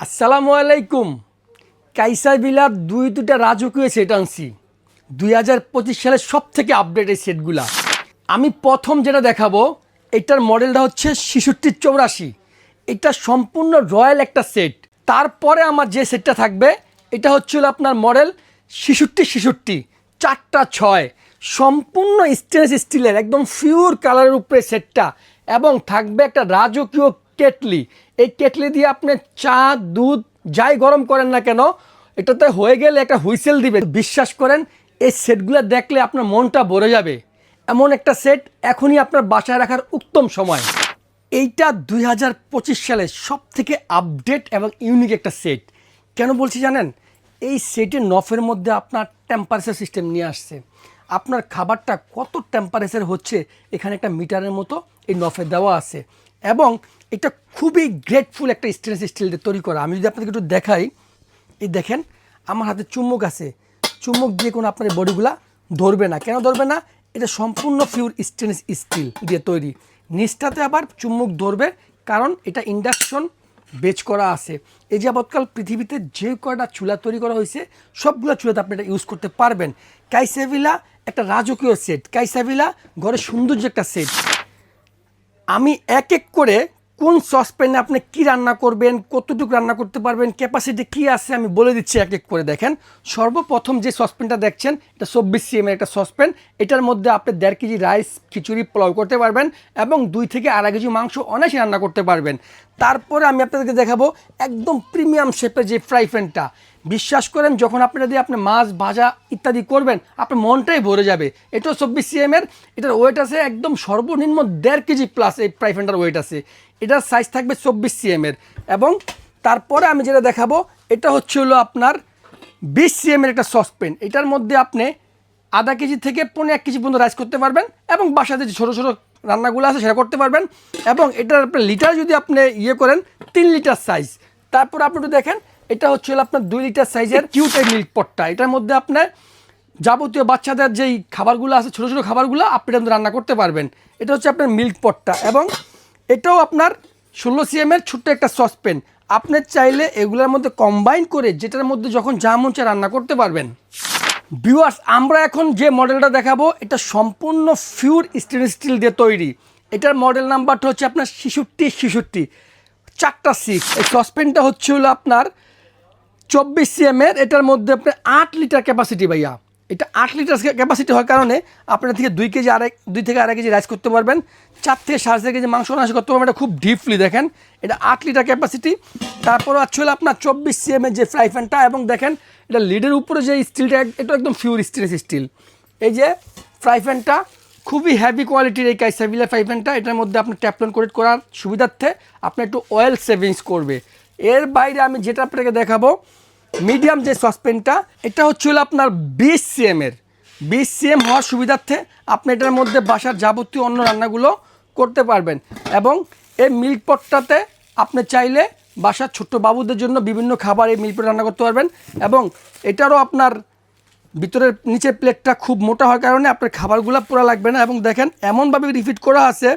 আসসালামু আলাইকুম। কাইসার বিলার দুই দুটা রাজকীয় সেট আনছি। দুই হাজার পঁচিশ সালের সব থেকে আপডেট এই সেটগুলা। আমি প্রথম যেটা দেখাবো, এটার মডেলটা হচ্ছে ছিষট্টি চৌরাশি। এটা সম্পূর্ণ রয়্যাল একটা সেট। তারপরে আমার যে সেটটা থাকবে, এটা হচ্ছিল আপনার মডেল ছিষট্টি ছিষট্টি, চারটা ছয়। সম্পূর্ণ স্টেনলেস স্টিলের একদম ফিউর কালারের উপরে সেটটা। এবং থাকবে একটা রাজকীয় কেটলি। এই কেটলি দিয়ে আপনি চা, দুধ যাই গরম করেন না কেন, এটাতে হয়ে গেলে একটা হুইসেল দিবে বিশ্বাস করেন, এই সেটগুলো দেখলে আপনার মনটা ভরে যাবে। এমন একটা সেট এখনই আপনার বাসায় রাখার উত্তম সময়। এইটা দুই হাজার পঁচিশ সালের সব থেকে আপডেট এবং ইউনিক একটা সেট। কেন বলছি জানেন? এই সেটের নফের মধ্যে আপনার টেম্পারেচার সিস্টেম নিয়ে আসছে। আপনার খাবারটা কত টেম্পারেচার হচ্ছে, এখানে একটা মিটারের মতো এই নফে দেওয়া আছে। এবং এটা খুবই গ্রেটফুল একটা স্টেনলেস স্টিল দিয়ে তৈরি করা। আমি যদি আপনাদেরকে একটু দেখাই, এই দেখেন, আমার হাতে চুম্বক আছে। চুম্বক দিয়ে কোনো আপনার বডিগুলা ধরবে না। কেন ধরবে না? এটা সম্পূর্ণ পিওর স্টেনলেস স্টিল দিয়ে তৈরি। নিচটাতে আবার চুম্বক ধরবে, কারণ এটা ইন্ডাকশন বেচ করা আছে। এই যাবৎকাল পৃথিবীতে যে কয়টা চুলা তৈরি করা হয়েছে, সবগুলো চুলাতে আপনি এটা ইউজ করতে পারবেন। কাইসাভিলা একটা রাজকীয় সেট কাইসাভিলা ঘরে সৌন্দর্য একটা সেট আমি এক এক করে কোন সসপ্যানে আপনি কি রান্না করবেন, কতটুকু রান্না করতে পারবেন ক্যাপাসিটি কি আছে, আমি বলে দিচ্ছি এক এক করে দেখেন। সর্বপ্রথম যে সসপ্যানটা দেখছেন, এটা চব্বিশ সিএমের একটা সসপ্যান এটার মধ্যে আপনি দেড় কেজি রাইস, খিচুড়ি পোলাও করতে পারবেন এবং দুই থেকে আড়াই কেজি মাংস অনেক রান্না করতে পারবেন। তারপরে আমি আপনাদেরকে দেখাবো একদম প্রিমিয়াম শেপের যে ফ্রাই প্যানটা বিশ্বাস করেন, যখন আপনারা দিয়ে আপনি মাছ, ভাজা ইত্যাদি করবেন, আপনার মনটাই ভরে যাবে। এটাও চব্বিশ সিএমের এটার ওয়েট আছে একদম সর্বনিম্ন দেড় কেজি প্লাস এই ফ্রাই প্যানটার ওয়েট আছে। এটার সাইজ থাকবে চব্বিশ সিএমের এবং তারপরে আমি যেটা দেখাবো, এটা হচ্ছে হলো আপনার বিশ সিএমের একটা সসপেন এটার মধ্যে আপনি আধা কেজি থেকে পনেরো এক কেজি পর্যন্ত রাইস করতে পারবেন এবং বাসাতে যে ছোটো ছোটো রান্নাগুলো আছে সেটা করতে পারবেন এবং এটার আপনি লিটার যদি আপনি ইয়ে করেন তিন লিটার সাইজ তারপর আপনি একটু দেখেন, এটা হচ্ছে আপনার দুই লিটার সাইজের কিউটের মিল্ক পটটা এটার মধ্যে আপনার যাবতীয় বাচ্চাদের যেই খাবারগুলো আছে, ছোটো ছোটো খাবারগুলো আপনি কিন্তু রান্না করতে পারবেন। এটা হচ্ছে আপনার মিল্ক পটটা এবং এটাও আপনার ষোলো সিএমের ছোট্ট একটা সসপেন আপনি চাইলে এগুলোর মধ্যে কম্বাইন করে যেটার মধ্যে যখন যা মন রান্না করতে পারবেন। ভিউয়ার্স আমরা এখন যে মডেলটা দেখাবো, এটা সম্পূর্ণ ফিউর স্টেনলেস স্টিল দিয়ে তৈরি। এটার মডেল নাম্বারটা হচ্ছে আপনার ছিষট্টি ছিষট্টি। চারটা সিক্স এই সসপেনটা হচ্ছে হলো আপনার চব্বিশ সিএমের এটার মধ্যে আপনার আট লিটার ক্যাপাসিটি ভাইয়া। এটা আট লিটার ক্যাপাসিটি হওয়ার কারণে আপনার থেকে দুই কেজি আড়াই, দুই থেকে আড়াই কেজি রাইস করতে পারবেন। চার থেকে সাড়ে চার কেজি মাংস নাশ করতে পারবেন। এটা খুব ডিপলি দেখেন। এটা আট লিটার ক্যাপাসিটি তারপর আছে হলো আপনার চব্বিশ সিএমের যে ফ্রাই প্যানটা এবং দেখেন, এটা লিডের উপরে যে স্টিলটা এটা একদম ফিউর স্টিলেস স্টিল এই যে ফ্রাই প্যানটা খুবই হ্যাভি কোয়ালিটির এই কাইসাবিলা ফ্রাই প্যানটা এটার মধ্যে আপনি ট্যাপলন কোরেট করার সুবিধার্থে আপনি একটু অয়েল সেভিংস করবে। এর বাইরে আমি যেটা আপনাকে দেখাবো মিডিয়াম যে সসপেনটা, এটা হচ্ছে হলো আপনার বিশ সিএমের বিশ সিএম হওয়ার সুবিধার্থে আপনি এটার মধ্যে বাসার যাবতীয় অন্য রান্নাগুলো করতে পারবেন এবং এই মিল্ক পটটাতে আপনি চাইলে বাসার ছোট্ট বাবুদের জন্য বিভিন্ন খাবার এই মিল্ক পট রান্না করতে পারবেন এবং এটারও আপনার ভিতরের নিচের প্লেটটা খুব মোটা হওয়ার কারণে আপনার খাবারগুলো পুরো লাগবে না এবং দেখেন, এমনভাবে রিফিট করা আছে,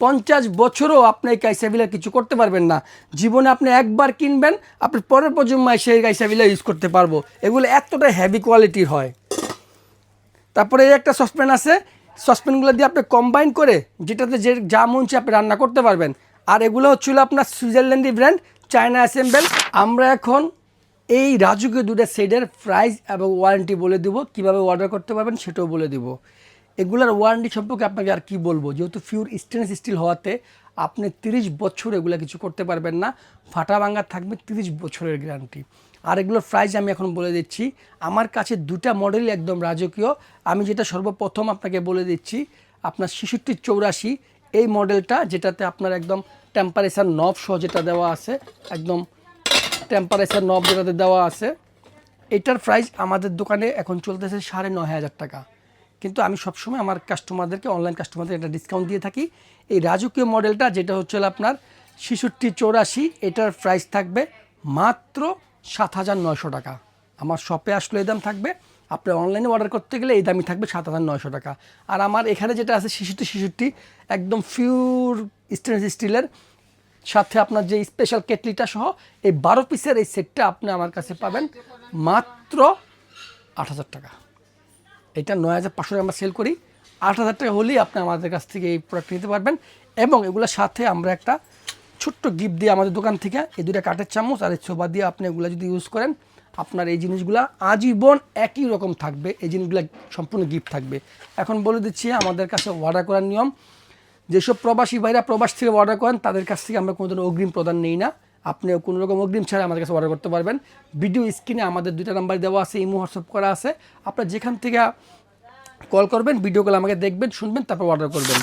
পঞ্চাশ বছরও আপনি এই কাইসাবিলা কিছু করতে পারবেন না। জীবনে আপনি একবার কিনবেন আপনি পরের প্রজন্মায় সেই কাইসাবিলা ইউজ করতে পারব। এগুলো এতটা হেভি কোয়ালিটির হয়। তারপরে এই একটা সসপ্যান আছে সসপ্যানগুলো দিয়ে আপনি কম্বাইন করে যেটাতে যে যা মন আপনি রান্না করতে পারবেন। আর এগুলো হচ্ছিল আপনার সুইজারল্যান্ডি ব্র্যান্ড চায়না অ্যাসেম্বল আমরা এখন এই রাজকীয় দুটো সেটের প্রাইস এবং ওয়ারেন্টি বলে দিব। কীভাবে অর্ডার করতে পারবেন সেটাও বলে দিব। এগুলার ওয়ারেন্টি সম্পর্কে আপনাকে আর কি বলব? যেহেতু পিওর স্টেনলেস স্টিল হওয়াতে আপনি তিরিশ বছর এগুলো কিছু করতে পারবেন না। ফাটা ভাঙা থাকবে তিরিশ বছরের গ্যারান্টি আর এগুলোর প্রাইস আমি এখন বলে দিচ্ছি। আমার কাছে দুটা মডেলই একদম রাজকীয়। আমি যেটা সর্বপ্রথম আপনাকে বলে দিচ্ছি, আপনার ছিষট্টি চৌরাশি, এই মডেলটা যেটাতে আপনার একদম টেম্পারেচার নব সহ যেটা দেওয়া আছে, একদম টেম্পারেচার নব যেটাতে দেওয়া আছে, এটার প্রাইস আমাদের দোকানে এখন চলতেছে সাড়ে নয় হাজার টাকা। কিন্তু আমি সবসময় আমার কাস্টমারদেরকে অনলাইন কাস্টমারদের একটা ডিসকাউন্ট দিয়ে থাকি। এই রাজকীয় মডেলটা যেটা হচ্ছে আপনার ছিষট্টি, চৌরাশি, এটার প্রাইস থাকবে মাত্র সাত হাজার নয়শো টাকা। আমার শপে আসলে এই দাম থাকবে আপনি অনলাইনে অর্ডার করতে গেলে এই দামই থাকবে সাত হাজার নয়শো টাকা। আর আমার এখানে যেটা আছে ছিষট্টি ছিষট্টি, একদম ফিউর স্টেনলেস স্টিলের সাথে আপনার যে স্পেশাল কেটলিটা সহ এই বারো পিসের এই সেটটা আপনি আমার কাছে পাবেন মাত্র আট হাজার টাকা। এটা নয় হাজার পাঁচশো আমরা সেল করি। আট হাজার টাকা হলেই আপনি আমাদের কাছ থেকে এই প্রোডাক্ট নিতে পারবেন এবং এগুলোর সাথে আমরা একটা ছোট্ট গিফট দিয়ে আমাদের দোকান থেকে এই দুটা কাঠের চামচ আর এই ছোবা দিয়ে আপনি এগুলো যদি ইউজ করেন, আপনার এই জিনিসগুলো আজীবন একই রকম থাকবে। এই জিনিসগুলো সম্পূর্ণ গিফট থাকবে। এখন বলে দিচ্ছি, আমাদের কাছে অর্ডার করার নিয়ম যেসব প্রবাসী ভাইরা প্রবাস থেকে অর্ডার করেন, তাদের কাছ থেকে আমরা কোনো ধরনের অগ্রিম প্রদান নেই না। আপনি কোনো রকম অগ্রিম ছাড়া আমাদের কাছে অর্ডার করতে পারবেন। ভিডিও স্ক্রিনে আমাদের দুইটা নাম্বার দেওয়া আছে, ইমো, হোয়াটসঅ্যাপ করা আছে। আপনার যেখান থেকে কল করবেন ভিডিও কল আমাকে দেখবেন, শুনবেন, তারপর অর্ডার করবেন।